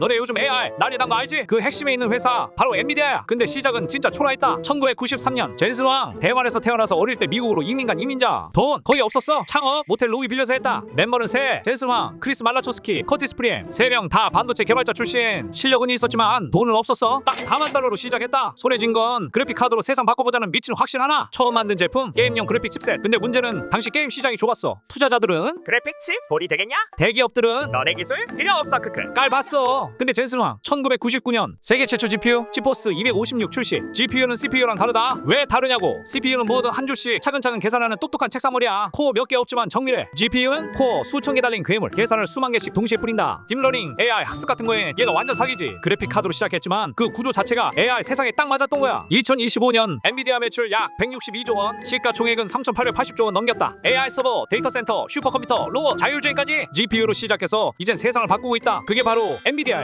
너네 요즘 AI 난리 난 거 알지? 그 핵심에 있는 회사 바로 엔비디아야. 근데 시작은 진짜 초라했다. 1993년 젠슨 왕 대만에서 태어나서 어릴 때 미국으로 이민 간 이민자. 돈 거의 없었어. 창업 모텔 로이 빌려서 했다. 멤버는 세 젠슨 왕, 크리스 말라초스키, 커티스 프리엠 세명 다 반도체 개발자 출신. 실력은 있었지만 돈은 없었어. 딱 4만 달러로 시작했다. 손에 쥔 건 그래픽 카드로 세상 바꿔보자는 미친 확신 하나. 처음 만든 제품 게임용 그래픽 칩셋. 근데 문제는 당시 게임 시장이 좁았어. 투자자들은 그래픽 칩 돈이 되겠냐? 대기업들은 너네 기술 필요 없어 크크 깔봤어. 근데 젠슨왕 1999년 세계 최초 GPU 지포스 256 출시. GPU는 CPU랑 다르다. 왜 다르냐고? CPU는 뭐든 한 줄씩 차근차근 계산하는 똑똑한 책상머리야. 코어 몇 개 없지만 정밀해. GPU는 코어 수천 개 달린 괴물. 계산을 수만 개씩 동시에 뿌린다. 딥러닝, AI 학습 같은 거에 얘가 완전 사기지. 그래픽 카드로 시작했지만 그 구조 자체가 AI 세상에 딱 맞았던 거야. 2025년 엔비디아 매출 약 162조 원, 시가총액은 3,880조 원 넘겼다. AI 서버, 데이터 센터, 슈퍼컴퓨터, 로봇, 자율주행까지 GPU로 시작해서 이젠 세상을 바꾸고 있다. 그게 바로 엔비디아야.